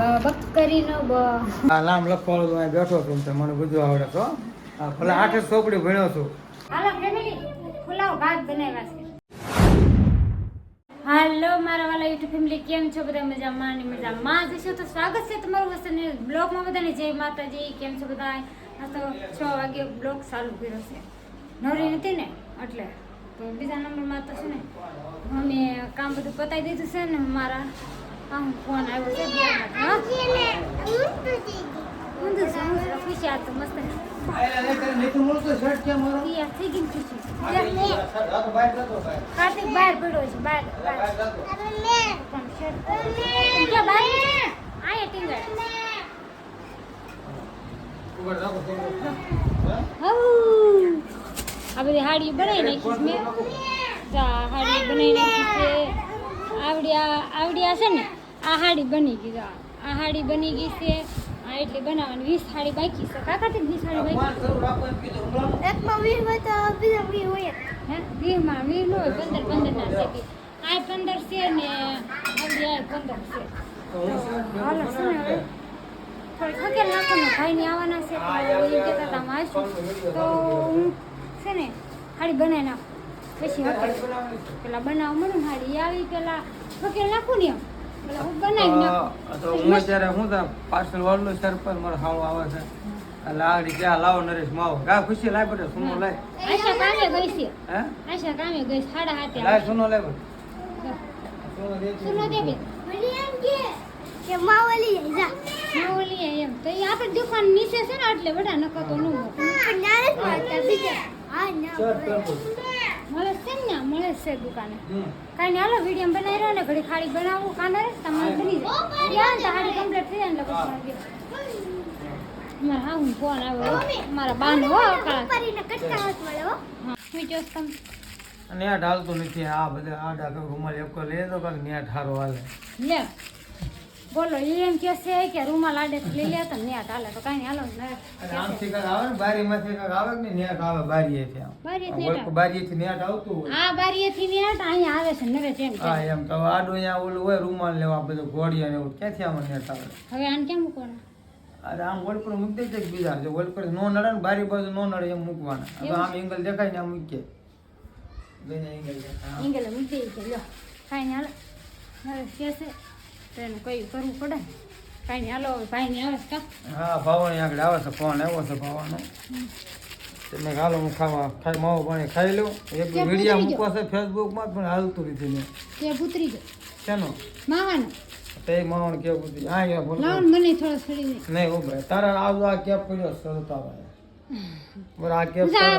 બકરીનો બ. આ નામ લખવાનું હું બેઠો છું તો મને બધું આવડે તો ભલે આઠ ચોપડી ભણ્યો છું. હાલો ફેમિલી ફુલાવ ભાત બનાવ્યા છે. હાલો મારા વાલા યુટ્યુબ ફેમિલી કેમ છો બધા? મજામાં ને મજામાં જશો તો સ્વાગત છે તમારું વસન બ્લોગમાં બધાને. જય માતાજી કેમ છો બધા? આ તો છ વાગે બ્લોગ ચાલુ કર્યો છે. નવરી નથી ને? એટલે તો બીજા નંબરમાં તો છે ને અમે કામ બધું પતાવી દીધું છે ને મારા આમ ફોન આવ્યો આ બધી હાડી બનાવી નાખી છે મેં. હાડી બનાવી નાખી છે. આવડિયા આવડિયા છે ને? આ હાડી બની ગઈ જો આ હાડી બની ગઈ છે. આ એટલે બનાવવાની વીસ હાડી બાકી છે. કાકા થી વીસ હાડી બાકી એકમાં વીસ હોય તો બીજા વીસ હોય. હે? વીસમાં વીસ નો હોય પંદર પંદર ના છે આ પંદર છે ને આ પંદર છે. હાલો છે ને હવે? થોડી ખકેલ નાખો ને ભાઈ ને આવવાના છે તો એ કહેતા હતા અમે તો હું છે ને હાડી બનાવી નાખું. પછી હકેલ પેલા બનાવ મને હાડી આવી પેલા હકેલ નાખું ને એમ. તો હું અત્યારે હું પાર્સલ વાળલો સર પર મારો હાવ આવે છે. એટલે આગળ ક્યાં? લાવો નરેશ માવો. કા ખુશી લાય સુનો લાય. આશા કામે ગઈ છે. હે? આશા કામે ગઈ સાડા હાથે લાય સુનો લાય સુનો વળી એમ કે કે માવલી જા. એમ. તો એ આપણે દુકાન નીચે છે ને એટલે બધા નકર તો ન પણ નારે જ બીજા. હા ના સર કરવો. મળે છે ને ત્યાં મળે છે દુકાને. કાંઈ નહીં હાલો વીડિયો બનાવી રહ્યો ને ઘડી ખાડી બનાવું કાને રે તમારે બની જાય ત્યાં હાડી કમ્પ્લીટ થઈ જાય ને પછી મારા હા હું ફોન આવ્યો મારા બાન હો કટકા અને નેટ ઢાલતું નથી આ બધા આ ડાકા રૂમાલ એક લે તો કાંઈક ન્યા ઠારો હાલે. લે. બોલો એમ કે છે કે રૂમાલ આડે લઈ લે તો નેટ હાલે તો કાઈ હાલો ને આમ થી કાંઈક આવે ને બારીમાંથી કાંઈક આવે કે નહીં નેટ આવે બારીએથી છે બારીએથી થી આવે. બારીએથી નેટ આવતું હોય. આ બારીએથી નેટ અહીંયા આવે છે નવે તેમ હા એમ તો આડો અહીંયા ઓલું હોય રૂમાલ લેવા બધું ઘોડિયા ને એવું ક્યાંથી આમાં નેટ આવે? હવે આને કેમ મૂકવાનું? અરે આમ વોલ પર મૂકી દે બીજા જો વોલ પર નો નડે ને બારી બાજુ નો નડે એમ મૂકવાના. હવે આમ એંગલ દેખાય ને આમ મૂકીએ એંગલ આમ. મૂકી દઈએ લ્યો. કાઈ નહીં હવે કે છે તો એને કઈ કરવું પડે? કાંઈ નહીં હાલો ભાઈ ને આવે છે કા? હા ભાવણી આગળ આવે છે ફોન આવ્યો છે ભાવાનો તમે હાલો હું ખાવા ખાઈ માવો પાણી ખાઈ લઉં. એક વીડિયો મૂકવા છે ફેસબુકમાં પણ હાલતું નથી ને તે પુતરી ગયો. શેનો? માવાનો. તે માવણ કે બધું હા યા બોલો લાવો ને મને થોડો છોડી નહીં ઊભા તારા આવજો આ કેપ કર્યો સરતા કેપ બધા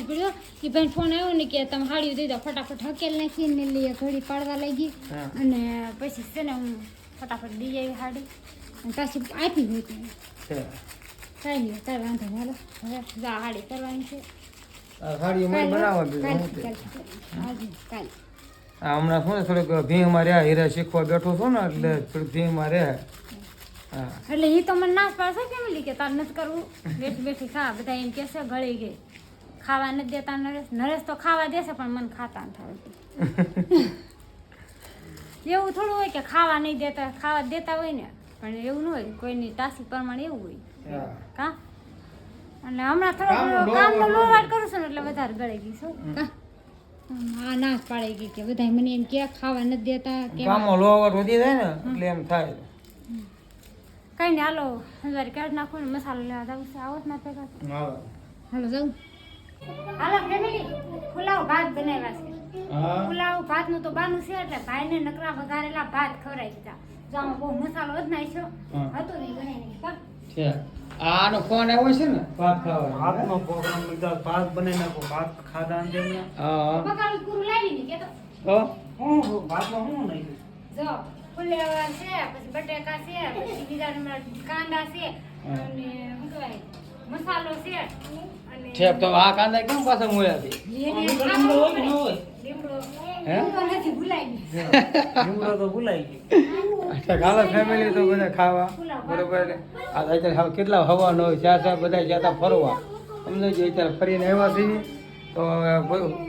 પડ્યો ભાઈ ફોન આવ્યો ને કે તમે હાડી દઈ દો ફટાફટ હકેલ નાખીને લઈએ ઘડી પાડવા લાગી. અને પછી છે ને હું ફટાફટ લઈ આવી હાડી. અને પાછી આપી ગઈ હતી કાંઈ નહીં કાંઈ વાંધો હાલો. હવે જા હાડી કરવાની છે. દીધું હમણાં શું થોડીક ભીંમાં રહ્યા હીરા શીખવા બેઠો છો ને એટલે થોડીક ભીંમાં રહે હા એટલે એ તો મને ના પાડશે કેમ કે તાર નથી કરવું? બેઠી બેઠી ખા બધા એમ કહેશે ગળી ગઈ. ખાવા નથી દેતા નરેશ. નરેશ તો ખાવા દેશે પણ મને ખાતા થાય એવું થોડું હોય કે ખાવા નહીં દેતા ખાવા દેતા હોય ને. પણ એવું ન હોય કોઈની તાસી પ્રમાણે એવું હોય. કા? અને હમણાં થોડો કામનો લોવાટ કરું છું ને એટલે વધારે ગળી ગઈ છું. આ ના પાડી ગઈ કે બધા મને એમ કે ખાવા નથી દેતા. કે કામમાં લોવાડ વધી જાય ને એટલે એમ થાય. કઈ નહીં હાલો હજાર કાઢ નાખો ને મસાલો લેવા જવું છે. આવો ના ભેગા હાલો. હાલો જાઉં. હાલો ફેમિલી પુલાવ ભાત બનાવ્યા છે. હા. પુલાવ ભાતનું તો બાનું છે એટલે ભાઈને નકરા વઘારેલા ભાત ખવડાવી દીધા. જો આમાં બહુ મસાલો જ નાખ્યો. હા. હતો નહીં? છે. આનો ફોન આવ્યો છે ને? ભાત ખાવા હાથમાં પ્રોગ્રામ લીધા ભાત બનાવી નાખો ભાત ખાધા ને તેમને. હા. બકાલું પૂરું લાવી ને કે તો? હું ભાતમાં હું નાખ્યું? જો. ફુલેવર છે પછી બટેકા છે પછી બીજા નંબર કાંદા છે અને શું કહેવાય મસાલો છે અને છે તો આ કાંદા કેમ પાછા મોયા હતી લીમડો હે? ભૂલાઈ તો ભૂલાઈ ગયો. અચ્છા કાલે ફેમિલી તો બધા ખાવા. બરોબર આ અત્યારે કેટલા હવાનો હોય જ્યાં ત્યાં બધા જતા ફરવા. અમને જે અત્યારે ફરીને આવ્યા છીએ તો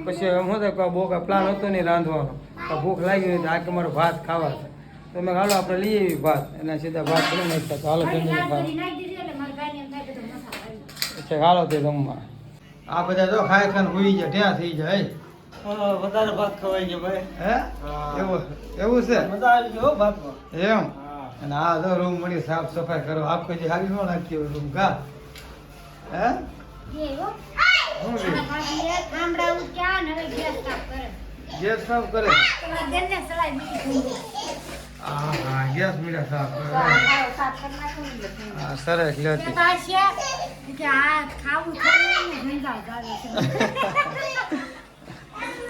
પછી એમ શું થાય કે બહુ પ્લાન હતો નહીં રાંધવાનો. તો ભૂખ લાગી હોય તો આ કે મારો ભાત ખાવા છે. તો મેં હાલો આપણે લઈ આવી ભાત. એના સીધા ભાત કરી નાખતા તો હાલો જમીને દાળ ભાત. કરી નાખી દીધી એટલે મારા ભાઈને એમ થાય કે તો મસાલો આવી. છે હાલો તે જમવા. આ બધા જો ખાય ખાને હોઈ જાય ત્યાં થઈ જાય વધારે ભાત ખવાય છે ભાઈ. હે? એવું એવું છે? મજા આવી ગયો હો ભાતમાં. એમ? અને આ જો રૂમ મળી સાફ સફાઈ કરો. આખો જે હારી નો નાખ્યો રૂમ કા? હે? ગેસ સાફ કરે. ગેસ સાફ કરે? સરસ તો ને ભેંગા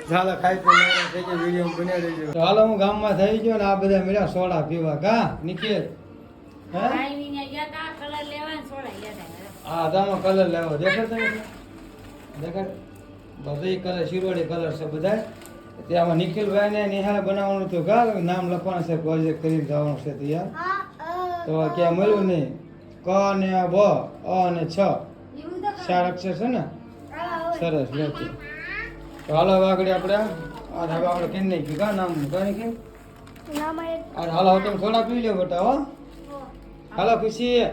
ચાલે, ખાઈ ગયો વીડિયો બની રહેજો. હાલો, હું ગામમાં થઈ ગયો ને આ બધા મેળા સોડા પીવા. કા, નિખિલ? હે? ભાઈને ગયા તા કલર લેવા. ને સોડા લેતા આવ્યા. હા તામાં કલર લેવો દેખાડ તમે દેખાડ બધી કલર શિરોડી કલર છે બધા ત્યાંમાં નિખિલભાઈ ને નિહાળ બનાવવાનું તો કા નામ લખવાનું છે પ્રોજેક્ટ કરીને જવાનું છે ત્યાં તો ક્યાં મળ્યું નહીં? ક ને બ અ અને છ. ચાર અક્ષર છે ને? સરસ લેતી તો. હાલો હવે આગળ આપણે. આ હવે આપણે કેમ નહીં કા નામ કાંઈ કેમ? અરે આ હાલો તમે થોડા પી લો બેટા હો. હાલો ખુશી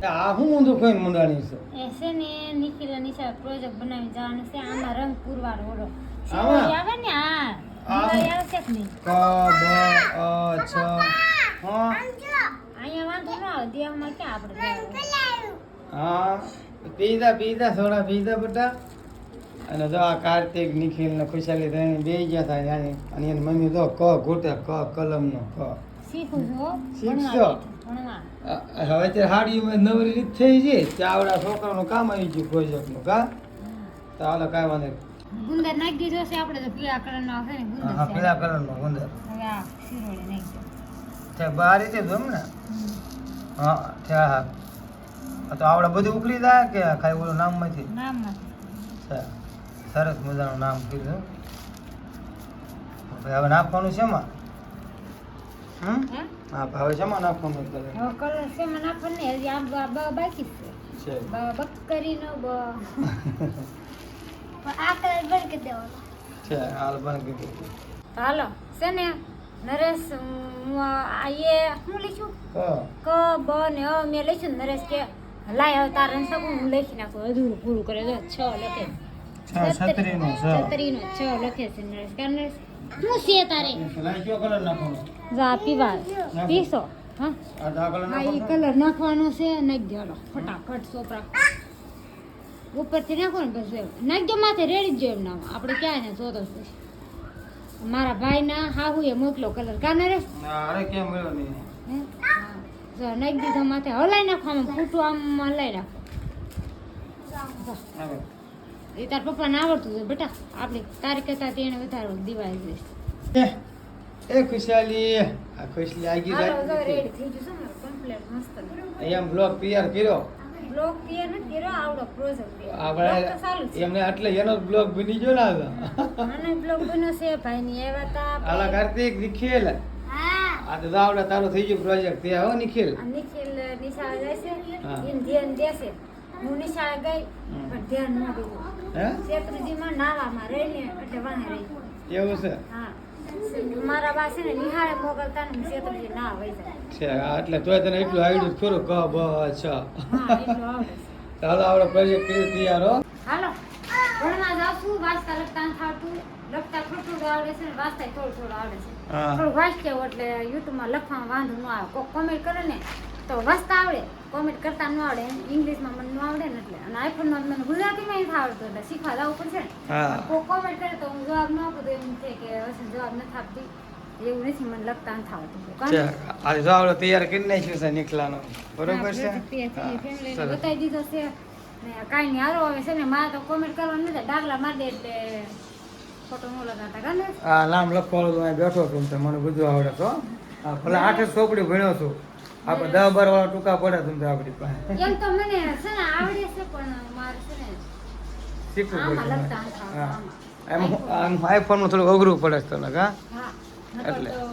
આ હું ઊંધું ખાઈને મુંડાણી છે? એ છે ને નિખિલ નિશા પ્રોજેક્ટ બનાવી જવાનું છે આમાં રંગ પૂરવાનો ઓડો? આવે ને આ કે નહીં ક બ અ છ હા. અહીંયા વાંધો ના આવે દેવમાં ક્યાં આપણે હા પીધા પીધા થોડા પીધા બધા અને જો આ કાર્તિક નિખિલ ને ખુશાલી થઈને બે ગયા હતા ત્યાંની અને એની મમ્મી તો ક ઘૂટે ક કલમનો ક. શીખું છું શીખશો? હવે તે હાડીમાં નવરી રીત થઈ છે આવડા છોકરાનું કામ આવી ગયું પ્રોજેક્ટનું કા? તો હાલો કાંઈ વાંધો. ગુંદર નાખી દીધો છે આપણે તો પીળા કલરનો આવશે ને ગુંદર હા. પીળા કલરનો ગુંદર. આ શિરોળી નાખી તે બહાર રીતે જ ને હા તે હા. હા તો આવડે બધું ઉકળી જાય કે ખાલી ઓલું નામમાંથી? નામમાંથી. સરસ મજાનું નામ કીધું હવે હવે નાખવાનું છે એમાં હમ હે? હા હવે શેમાં નાખવાનું છે હવે કલર છે મને આપણને હજી આ બ- બ- બાકી છે. છે. બકરીનો બ. આ કલર બંધ કરી દેવાનો. છે હાલ બંધ કીધું હાલો છે ને નરેશ હું આ એ હું લઈશું? ક બ ને અ મેં લઈશું નરેશ કે લાય હવે તારે શકું હું લખી નાખું અધૂરું પૂરું કરે છ લખે. છ છત્રીનો છ. છત્રીનો છ લખે છે નરેશ. કે નરેશ શું છે તારે. લાઈ કયો કલર નાખવાનો જો આ પીવા પીસો હા. આ કલર એ નાખવાનો કલર નાખવાનો છે નાખી દો હાલો ફટાફટ સોપરા. ઉપરથી નાખો ને પછી દો માથે રેડી જ એમ નામ. આપણે ક્યાં ને જોતો છે મારા ભાઈના હાહુએ મોકલો કલર. કાને રે? અરે કેમ ગયો નહીં? જો નાખી દીધો માથે. હલાઈ નાખો આમ ફૂટું આમ હલાઈ નાખો. એ તાર પપ્પાને આવડતું છે બેટા. આપણે તારે કરતા તેને વધારે દિવાળી જઈશ એ, એ ખુશાલી આ ખુશાલી આગી રેડી થઈ ગયું છે ને કમ્પ્લીટ મસ્ત. અહીંયા બ્લોક તૈયાર કર્યો. બ્લોક તૈયાર નથી કર્યો આવડો પ્રોજેક્ટ આપણે એમને એટલે એનો જ બની ગયો ને આ તો. અને બ્લોગ બન્યો છે ભાઈની એવા તા આલા. કાર્તિક નિખિલ. હા. આ તો દાવડા તારો થઈ ગયો પ્રોજેક્ટ તે હો નિખિલ. નિખિલ નિશાળે જાય છે એમ ધ્યાન દેશે. હું નિશાળે ગઈ પણ ધ્યાન ન દીધું હે? શેત્રુજીમાં નાવામાં રહીને એટલે વાહે રહી એવું છે? હા. મારા બા છે ને નિહાળે મોકલતા ને શેત્રુજી ના વહી જાય. એટલે તોય તને એટલું આવડ્યું ખરું? ક બ છ. હા એટલું આવડે છે. ચાલો આપણે પ્રોજેક્ટ કર્યો તૈયાર હો. હાલો. ભણવા જાઉં છું વાંચતા લખતા લખતા થોડું આવડે છે ને વાંચતા થોડું થોડું આવડે છે. થોડું વાંચી જાવ એટલે યુટ્યુબમાં લખવામાં વાંધો ન આવે. કોક કોમેન્ટ કરે ને તો વાંચતા આવડે. કોમેન્ટ કરતા ન આવડે ઇંગ્લિશમાં મને ન આવડે ને એટલે. અને આઈફોનમાં મને ગુજરાતીમાં નથી આવડતું એટલે શીખવા જવું પડશે ને કોમેન્ટ કરે તો હું જવાબ ન આપું તો એમ છે કે હશે જવાબ નથી આપતી. એવું નથી મને લખતા નથી આવડતું. છે આજે જો તૈયાર કરી નાખ્યું છે નીકળાનો બરોબર છે. બતાવી દીધો છે. ને કાંઈ નહીં હારો હવે છે ને મારે તો કોમેન્ટ કરવાનું નથી. ડાગલા મારી દે એટલે ફોટો ન લગાતા કાને હા નામ લખવાનું બેઠો છું મને બધું આવડે તો ભલે આઠ ચોપડી ભણ્યો છું. આપણે બધા બાર વાળા ટૂંકા પડે તમને આપણી પાસે. એમ તો મને છે ને આવડે છે પણ મારે છે ને શીખવું પડે હા. એમ આમ આઈફોનમાં થોડું અઘરું પડે છે તને હા? એટલે. તો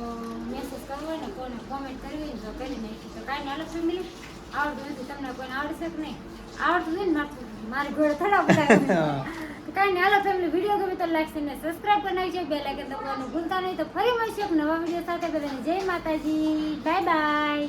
મેસેજ કરવો ને કોને કોમેન્ટ કરવી તો કરી નાખી તો કાંઈ ફેમિલી આવડતું નથી તમને કોઈને આવડશે કે નહીં? આવડતું નહીં ને મારી ઘોડે થોડા બધા કાંઈ નહીં હાલો ફેમિલી વીડિયો ગમે તો લાઈક અને સબસ્ક્રાઈબ કરી નાખજો. બે લાઈકન દબાવવાનું ભૂલતા નહીં. તો ફરી મળીશું એક નવા વીડિયો સાથે. બધાને જય માતાજી. Bye bye